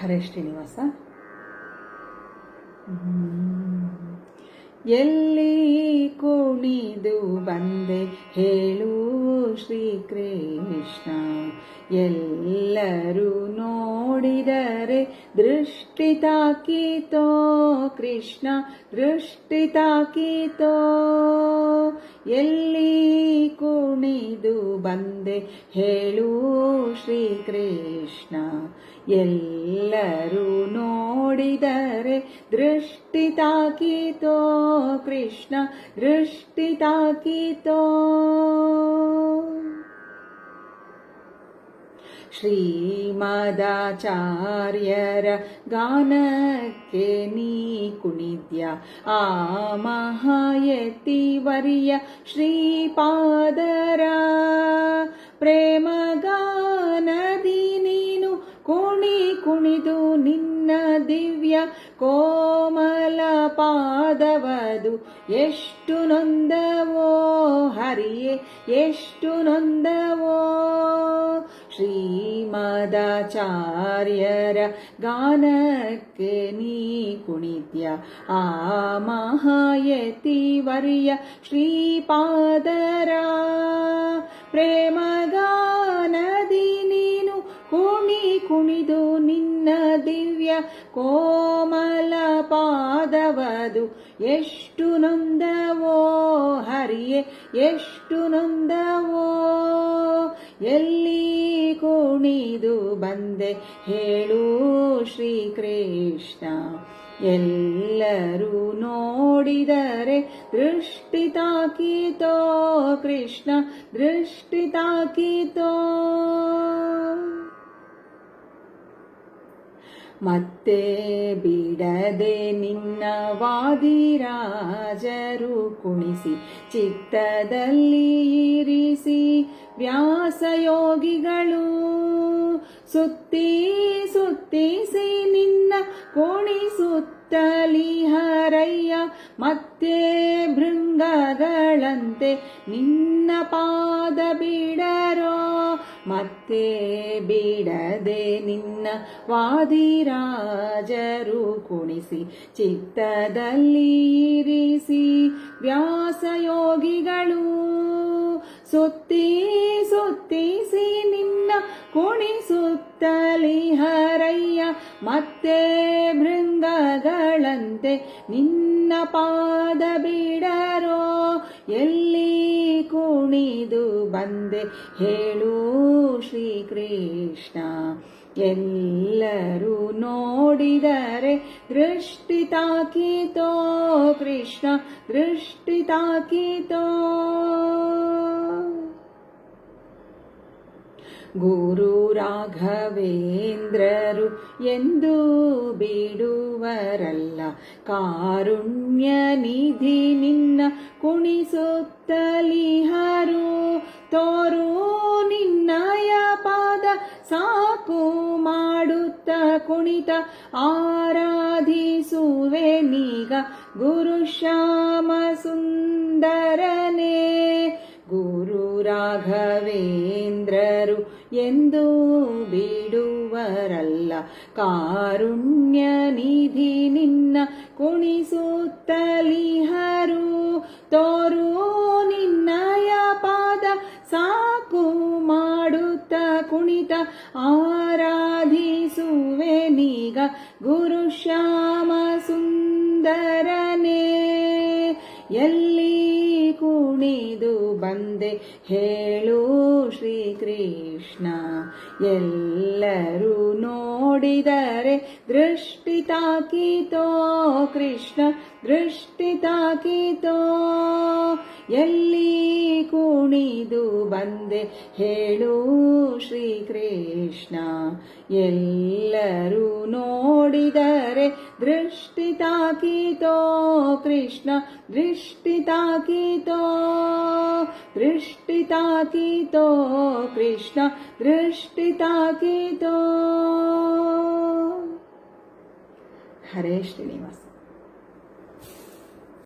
ಹರೇ ಶ್ರೀನಿವಾಸ ಎಲ್ಲಿ ಕುಣಿದು ಬಂದೆ ಹೇಳು. ಶ್ರೀಕೃಷ್ಣ. ಎಲ್ಲರೂ ನೋಡಿದರೆ ದೃಷ್ಟಿ ತಾಕೀತೋ ಕೃಷ್ಣ, ದೃಷ್ಟಿ ತಾಕೀತೋ. ಎಲ್ಲಿ ಕುಣಿದು ಬಂದೆ ಹೇಳು ಶ್ರೀಕೃಷ್ಣ. ಎಲ್ಲರೂ ನೋಡಿದರೆ ದೃಷ್ಟಿ ತಾಕೀತೋ ಕೃಷ್ಣ, ದೃಷ್ಟಿ ತಾಕೀತೋ. ಶ್ರೀಮದಾಚಾರ್ಯರ ಗಾನಕ್ಕೆ ನೀ ಕುಣಿದ್ಯ ಆ ಮಹಾಯತಿವರಿಯ ಶ್ರೀಪಾದರ ಪ್ರೇಮಗಾನದಿ ನೀನು ಕುಣಿ ಕುಣಿದು ನಿನ್ನ ದಿವ್ಯ ಕೋಮಲ ಪಾದವದು ಎಷ್ಟು ನೊಂದವೋ ಹರಿಯೇ ಎಷ್ಟು ನೊಂದವೋ ಶ್ರೀಮದಾಚಾರ್ಯರ ಗಾನಕ್ಕೆ ನೀ ಕುಣಿತ್ಯ ಆ ಮಹಾಯತಿವರ್ಯ ಶ್ರೀಪಾದರ ಪ್ರೇಮಗಾನದಿ ನೀನು ಕುಣಿ ಕುಣಿದು ನಿನ್ನ ದಿವ್ಯ ಕೋಮಲ ಪಾದವದು. ಎಷ್ಟು ನೊಂದವೋ ಹರಿಯೇ, ಎಷ್ಟು ನೊಂದವೋ ಎಲ್ಲಿ ಕುಣಿದು ಬಂದೆ ಹೇಳು ಶ್ರೀಕೃಷ್ಣ. ಎಲ್ಲರೂ ನೋಡಿದರೆ ದೃಷ್ಟಿ ತಾಕೀತೋ ಕೃಷ್ಣ, ದೃಷ್ಟಿ ತಾಕೀತೋ ಮತ್ತೆ ಬಿಡದೆ ನಿನ್ನ ವಾದಿರಾಜರು ಕುಣಿಸಿ ಚಿತ್ತದಲ್ಲಿ ಇರಿಸಿ ವ್ಯಾಸಯೋಗಿಗಳು ಸುತ್ತಿ ಸುತ್ತಿಸಿ ನಿನ್ನ ಕುಣಿಸುತ್ತಲಿ ಹರಯ್ಯ ಮತ್ತೆ ಭೃಂಗಗಳಂತೆ ನಿನ್ನ ಪಾದ ಬಿಡರೋ ಮತ್ತೆ ಬಿಡದೆ ನಿನ್ನ ವಾದಿರಾಜರು ಕುಣಿಸಿ ಚಿತ್ತದಲ್ಲಿ ಇರಿಸಿ ವ್ಯಾಸಯೋಗಿಗಳು ಸುತ್ತಿ ಸುತ್ತಿಸಿ ನಿನ್ನ ಕುಣಿಸುತ್ತಲಿ ಹರಯ್ಯ ಮತ್ತೆ ಭೃಂಗಗಳಂತೆ ನಿನ್ನ ಪಾದ ಬಿಡರೋ ಎಲ್ಲಿ ಕುಣಿದು ಬಂದೆ, ಹೇಳು ಶ್ರೀಕೃಷ್ಣ. ಎಲ್ಲರೂ ನೋಡಿದರೆ ದೃಷ್ಟಿ ತಾಕೀತೋ ಕೃಷ್ಣ, ದೃಷ್ಟಿ ತಾಕೀತೋ. ಗುರು ರಾಘವೇಂದ್ರರು ಎಂದು ಬಿಡುವರಲ್ಲ ಕಾರುಣ್ಯ ನಿಧಿ ನಿನ್ನ ಕುಣಿಸುತ್ತಲಿಹರು. ತೋರು ನಿನ್ನಯ ಪಾದ ಸಾಕು ಮಾಡುತ್ತ ಕುಣಿತ ಆರಾಧಿಸುವೆ ನೀಗ ಗುರು ಶ್ಯಾಮ ಸುಂದರನೇ. ಗುರು ರಾಘವೇಂದ್ರರು ಎಂದು ಬಿಡುವರಲ್ಲ ಕಾರುಣ್ಯ ನಿಧಿ ನಿನ್ನ ಕುಣಿಸುತ್ತಲಿಹರು ಕುಣಿತ ಆರಾಧಿಸುವೆ ನೀಗ ಗುರು ಶ್ಯಾಮ ಸುಂದರನೇ. ಎಲ್ಲಿ ಕುಣಿದು ಬಂದೆ ಹೇಳು ಶ್ರೀಕೃಷ್ಣ. ಎಲ್ಲರೂ ನೋಡಿದರೆ ದೃಷ್ಟಿ ತಾಕೀತೋ ಕೃಷ್ಣ, ದೃಷ್ಟಿ ತಾಕೀತೋ. ಎಲ್ಲಿ ಕುಣಿದು ಬಂದೆ. ಹೇಳು ಶ್ರೀಕೃಷ್ಣ, ಎಲ್ಲರೂ ನೋಡಿದರೆ ದೃಷ್ಟಿ ತಾಕೀತೋ ಕೃಷ್ಣ, ದೃಷ್ಟಿ ತಾಕೀತೋ ದೃಷ್ಟಿ ತಾಕೀತೋ ಕೃಷ್ಣ, ದೃಷ್ಟಿ ತಾಕೀತೋ. ಹರೇ ಶ್ರೀನಿವಾಸ.